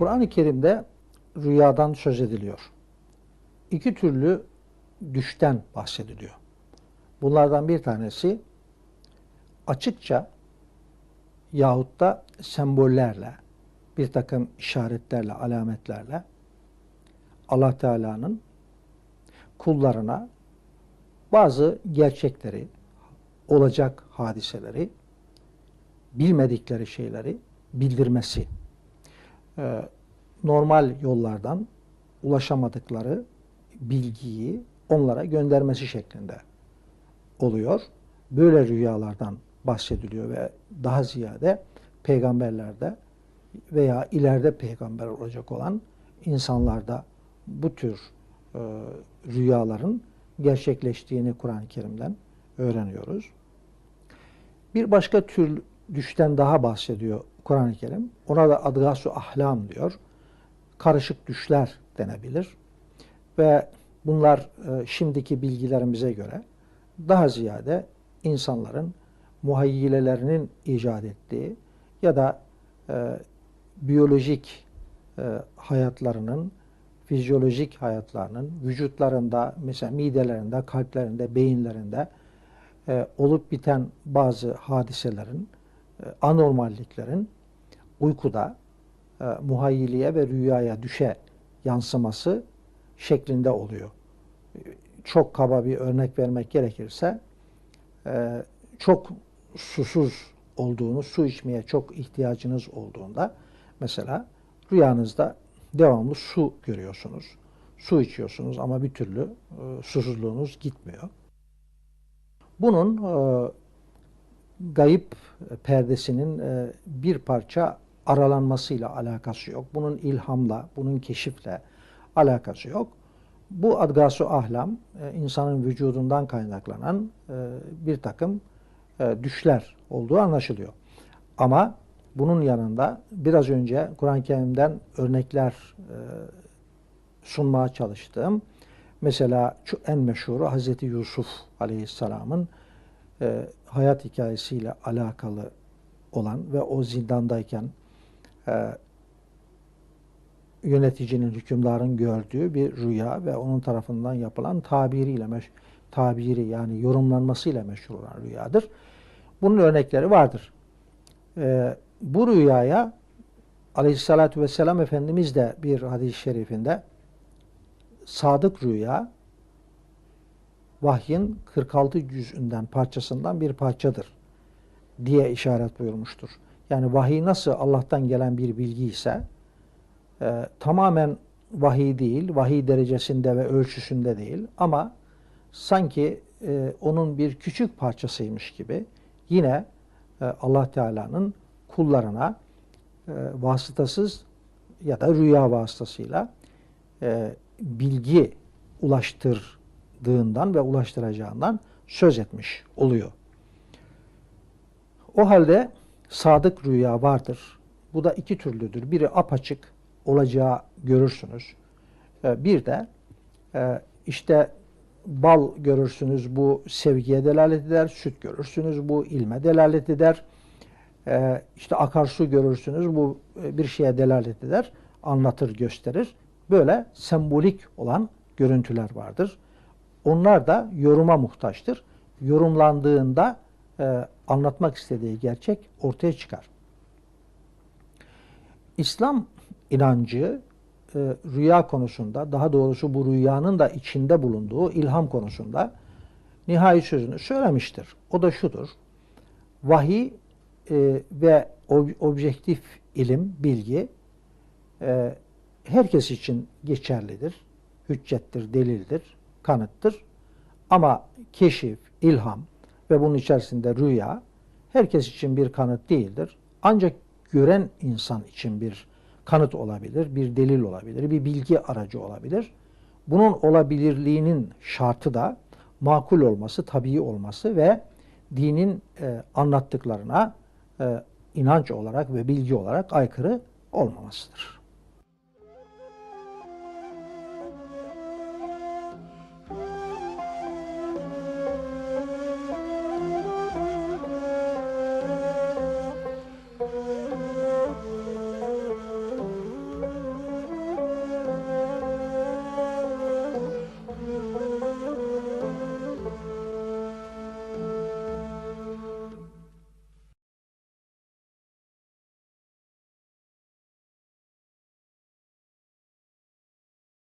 Kur'an-ı Kerim'de rüyadan söz ediliyor. İki türlü düşten bahsediliyor. Bunlardan bir tanesi açıkça yahut da sembollerle, bir takım işaretlerle, alametlerle Allah Teala'nın kullarına bazı gerçekleri, olacak hadiseleri, bilmedikleri şeyleri bildirmesi. Ee, normal yollardan ulaşamadıkları bilgiyi onlara göndermesi şeklinde oluyor. Böyle rüyalardan bahsediliyor ve daha ziyade peygamberlerde veya ileride peygamber olacak olan insanlarda bu tür e, rüyaların gerçekleştiğini Kur'an-ı Kerim'den öğreniyoruz. Bir başka tür düşten daha bahsediyor Kur'an-ı Kerim. Ona da adgasu ahlam diyor. Karışık düşler denebilir. Ve bunlar e, şimdiki bilgilerimize göre daha ziyade insanların muhayyilelerinin icat ettiği ya da e, biyolojik e, hayatlarının, fizyolojik hayatlarının vücutlarında, mesela midelerinde, kalplerinde, beyinlerinde e, olup biten bazı hadiselerin, e, anormalliklerin uykuda e, muhayyiliye ve rüyaya düşe yansıması şeklinde oluyor. Çok kaba bir örnek vermek gerekirse e, çok susuz olduğunu, su içmeye çok ihtiyacınız olduğunda mesela rüyanızda devamlı su görüyorsunuz. Su içiyorsunuz ama bir türlü e, susuzluğunuz gitmiyor. Bunun e, gayip perdesinin e, bir parça aralanmasıyla alakası yok. Bunun ilhamla, bunun keşifle alakası yok. Bu adgasu ahlam e, insanın vücudundan kaynaklanan e, bir takım e, düşler olduğu anlaşılıyor. Ama bunun yanında biraz önce Kur'an-ı Kerim'den örnekler sunmaya çalıştığım mesela en meşhuru Hazreti Yusuf Aleyhisselam'ın hayat hikayesiyle alakalı olan ve o zindandayken e, yöneticinin, hükümdarın gördüğü bir rüya ve onun tarafından yapılan tabiriyle meş tabiri yani yorumlanmasıyla meşhur olan rüyadır. Bunun örnekleri vardır. E, bu rüyaya Aleyhisselatü Vesselam Efendimiz de bir hadis-i şerifinde sadık rüya vahyin 46 cüzünden parçasından bir parçadır diye işaret buyurmuştur. Yani vahiy nasıl Allah'tan gelen bir bilgi ise e, tamamen vahiy değil, vahiy derecesinde ve ölçüsünde değil ama sanki e, onun bir küçük parçasıymış gibi yine e, Allah Teala'nın kullarına e, vasıtasız ya da rüya vasıtasıyla e, bilgi ulaştırdığından ve ulaştıracağından söz etmiş oluyor. O halde sadık rüya vardır. Bu da iki türlüdür. Biri apaçık olacağı görürsünüz. E, bir de e, işte bal görürsünüz bu sevgiye delalet eder, süt görürsünüz bu ilme delalet eder. E, işte akarsu görürsünüz bu bir şeye delalet eder, anlatır, gösterir. Böyle sembolik olan görüntüler vardır. Onlar da yoruma muhtaçtır. Yorumlandığında anlatmak istediği gerçek ortaya çıkar. İslam inancı e, rüya konusunda, daha doğrusu bu rüyanın da içinde bulunduğu ilham konusunda nihai sözünü söylemiştir. O da şudur. Vahiy e, ve ob objektif ilim, bilgi e, herkes için geçerlidir. Hüccettir, delildir, kanıttır. Ama keşif, ilham ve bunun içerisinde rüya herkes için bir kanıt değildir. Ancak gören insan için bir kanıt olabilir, bir delil olabilir, bir bilgi aracı olabilir. Bunun olabilirliğinin şartı da makul olması, tabii olması ve dinin e, anlattıklarına e, inanç olarak ve bilgi olarak aykırı olmamasıdır.